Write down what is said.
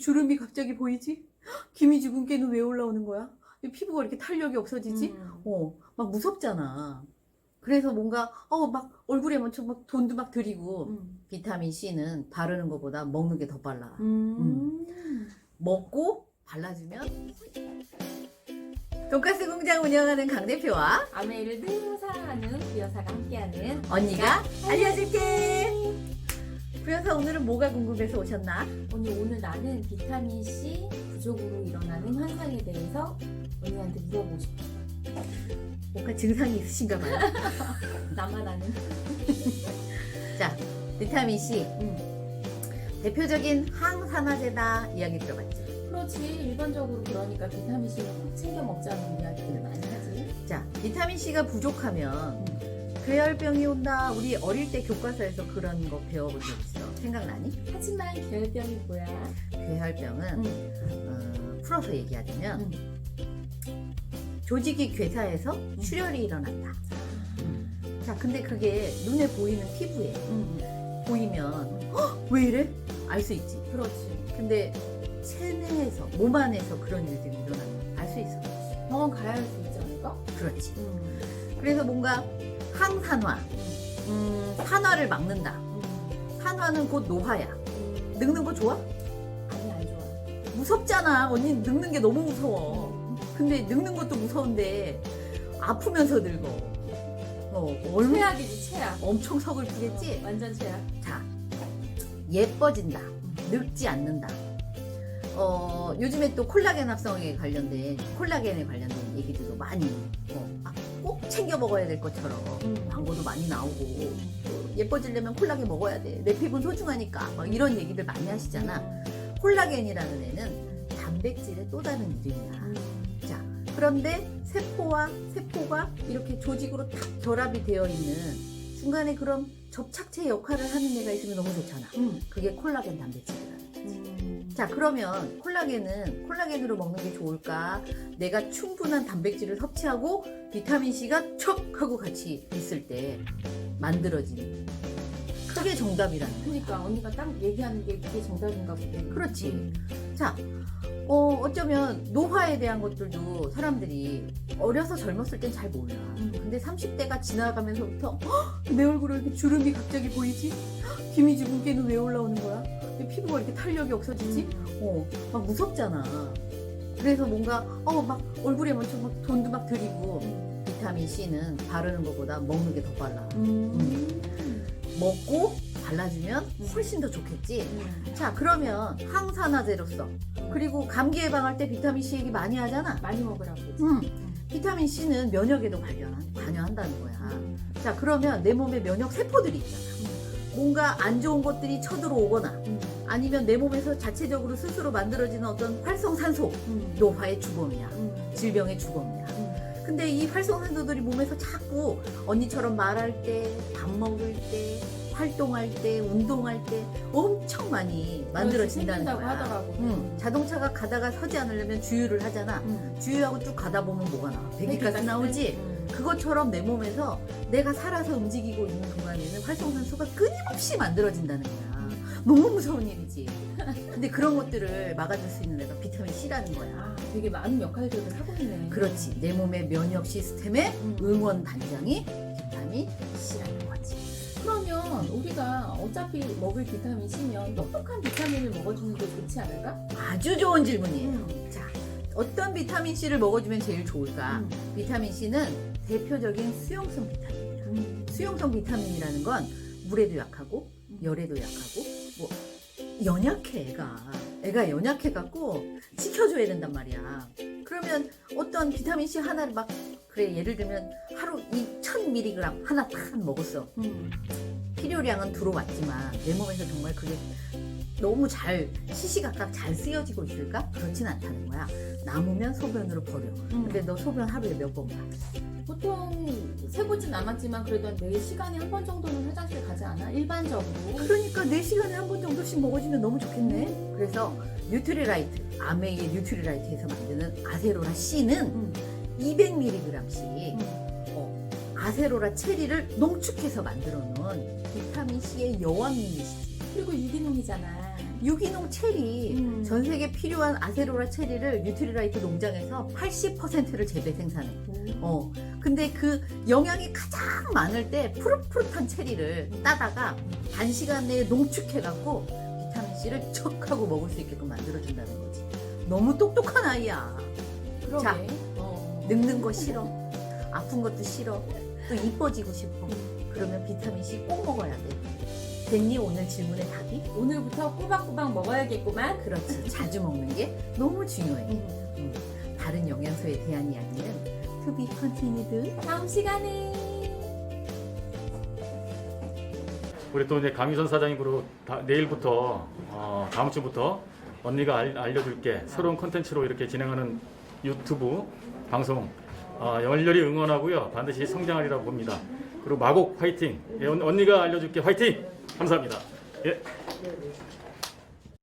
주름이 갑자기 보이지? 김이 죽은 깨는 왜 올라오는 거야? 이 피부가 이렇게 탄력이 없어지지? 음. 어, 막 무섭잖아. 그래서 뭔가, 어, 막 얼굴에 먼저 막 돈도 막 들이고, 음. 비타민 C는 바르는 것보다 먹는 게 더 빨라. 음. 먹고 발라주면 돈가스 공장 운영하는 강 대표와 아메이를 늘 사랑하는 비여사가 함께하는 언니가 알려줄게. 그래서 오늘은 뭐가 궁금해서 오셨나? 언니 오늘 나는 비타민 C 부족으로 일어나는 현상에 대해서 언니한테 물어보고 싶어. 뭔가 증상이 있으신가 봐요. 나만 아는. 자, 비타민 C 음. 대표적인 항산화제다 이야기 들어봤지? 그렇지 일반적으로 그러니까 비타민 C는 꼭 챙겨 먹자는 이야기를 많이 하지. 자, 비타민 C가 부족하면 괴혈병이 온다. 우리 어릴 때 교과서에서 그런 거 배워본 적 있어. 생각나니? 하지만 결병이 뭐야? 괴혈병은 음. 어, 풀어서 얘기하자면 음. 조직이 괴사해서 출혈이 일어난다. 자, 근데 그게 눈에 보이는 피부에 음. 보이면 헉, 왜 이래? 알 수 있지. 그렇지. 근데 체내에서 몸 안에서 그런 일들이 일어나면 알수 있어. 병원 가야 할 수 있지 않을까? 그렇지. 음. 그래서 뭔가 항산화, 음, 산화를 막는다. 음. 산화는 곧 노화야. 음. 늙는 거 좋아? 아니 안 좋아. 무섭잖아. 언니 늙는 게 너무 무서워. 음. 근데 늙는 것도 무서운데 아프면서 늙어. 어, 얼마 최악이지 최악. 엄청 서글프겠지? 완전 최악. 자, 예뻐진다. 늙지 않는다. 어, 요즘에 또 콜라겐 합성에 관련된, 콜라겐에 관련된 얘기들도 많이, 어, 아, 꼭 챙겨 먹어야 될 것처럼 음. 광고도 많이 나오고, 또 예뻐지려면 콜라겐 먹어야 돼. 내 피부는 소중하니까. 막 이런 얘기들 많이 하시잖아. 콜라겐이라는 애는 단백질의 또 다른 이름이야. 자, 그런데 세포와 세포가 이렇게 조직으로 탁 결합이 되어 있는 중간에 그런 접착체 역할을 하는 애가 있으면 너무 좋잖아. 음. 그게 콜라겐 단백질이라는 거지. 음. 자, 그러면 콜라겐은 콜라겐으로 먹는 게 좋을까? 내가 충분한 단백질을 섭취하고 비타민 C가 척 하고 같이 있을 때 만들어진 그게 정답이라는 거야. 그러니까 언니가 딱 얘기하는 게 그게 정답인가 보네. 그렇지. 음. 자, 어, 어쩌면 노화에 대한 것들도 사람들이 어려서 젊었을 땐 잘 몰라. 음. 근데 30대가 지나가면서부터 "헉, 내 얼굴에 이렇게 주름이 갑자기 보이지? 헉, 죽은 깨는 왜 올라오는 거야? 내 피부가 이렇게 탄력이 없어지지? 어, 막 무섭잖아. 그래서 뭔가 어, 막 얼굴에 먼저 막 돈도 막 들이고 음. 비타민 C는 바르는 것보다 먹는 게 더 빨라. 음. 먹고 발라주면 훨씬 더 좋겠지. 음. 자, 그러면 항산화제로서 그리고 감기 예방할 때 비타민 C 얘기 많이 하잖아. 많이 먹으라고. 그러지. 음, 비타민 C는 면역에도 관련 관여한다는 거야. 음. 자, 그러면 내 몸에 면역 세포들이 있잖아. 뭔가 안 좋은 것들이 쳐들어오거나 음. 아니면 내 몸에서 자체적으로 스스로 만들어지는 어떤 활성산소, 음. 노화의 주범이야. 음. 질병의 주범이야. 음. 근데 이 활성산소들이 몸에서 자꾸 언니처럼 말할 때, 밥 먹을 때, 활동할 때, 운동할 때 엄청 많이 만들어진다는 생긴다고 거야. 하더라고. 응, 자동차가 가다가 서지 않으려면 주유를 하잖아. 음. 주유하고 쭉 가다 보면 뭐가 나와? 배기가스 배기가스? 나오지? 음. 그것처럼 내 몸에서 내가 살아서 움직이고 있는 동안에는 활성산소가 끊임없이 만들어진다는 거야. 너무 무서운 일이지. 근데 그런 것들을 막아줄 수 있는 애가 비타민 C라는 거야. 아, 되게 많은 역할들을 하고 있네. 그렇지. 내 몸의 면역 시스템의 음. 응원 단장이 비타민 C라는 거지. 그러면 우리가 어차피 먹을 비타민 C면 똑똑한 비타민을 먹어주는 게 좋지 않을까? 아주 좋은 질문이에요. 음. 자, 어떤 비타민 C를 먹어주면 제일 좋을까? 음. 비타민 C는 대표적인 수용성 비타민이야. 음. 수용성 비타민이라는 건 물에도 약하고 열에도 약하고 뭐 연약해 애가 애가 연약해 갖고 지켜줘야 된단 말이야 그러면 어떤 비타민 C 하나를 막 그래 예를 들면 하루 이 1000mg 하나 딱 먹었어 음. 필요량은 들어왔지만 내 몸에서 정말 그게 너무 잘 시시각각 잘 쓰여지고 있을까? 그렇진 않다는 거야 남으면 소변으로 버려 음. 근데 너 소변 하루에 몇 번 가? 보통 세보진 않았지만 그래도 한 4시간에 한 번 정도는 화장실 가지 않아? 일반적으로. 그러니까 4시간에 한 번 정도씩 먹어주면 너무 좋겠네. 그래서 뉴트리라이트, 아메이의 뉴트리라이트에서 만드는 아세로라 C는 음. 200mg씩 음. 어, 아세로라 체리를 농축해서 만들어 놓은 비타민 C의 여왕님이시지. 그리고 유기농이잖아. 유기농 체리 음. 전 세계 필요한 아세로라 체리를 뉴트리라이트 농장에서 80%를 재배 생산해. 어. 근데 그 영양이 가장 많을 때 푸릇푸릇한 체리를 따다가 단시간 내에 농축해 갖고 비타민 C를 척 하고 먹을 수 있게끔 만들어 준다는 거지. 너무 똑똑한 아이야. 그러게. 자. 어. 늙는 거 싫어. 아픈 것도 싫어. 또 이뻐지고 싶어. 그러면 비타민 C 꼭 먹어야 돼. 됐니 오늘 질문의 답이? 오늘부터 꼬박꼬박 먹어야겠구만. 그렇지. 자주 먹는 게 너무 중요해. 음. 음. 다른 영양소에 대한 이야기는 to be continued. 다음 시간에. 우리 또 이제 강유선 사장님으로 다- 내일부터 어, 다음 주부터 언니가 알, 알려줄게 새로운 콘텐츠로 이렇게 진행하는 유튜브 방송 어, 열렬히 응원하고요. 반드시 성장하리라고 봅니다. 그리고 마곡 화이팅. 예, 언- 언니가 알려줄게. 화이팅! 감사합니다. 예.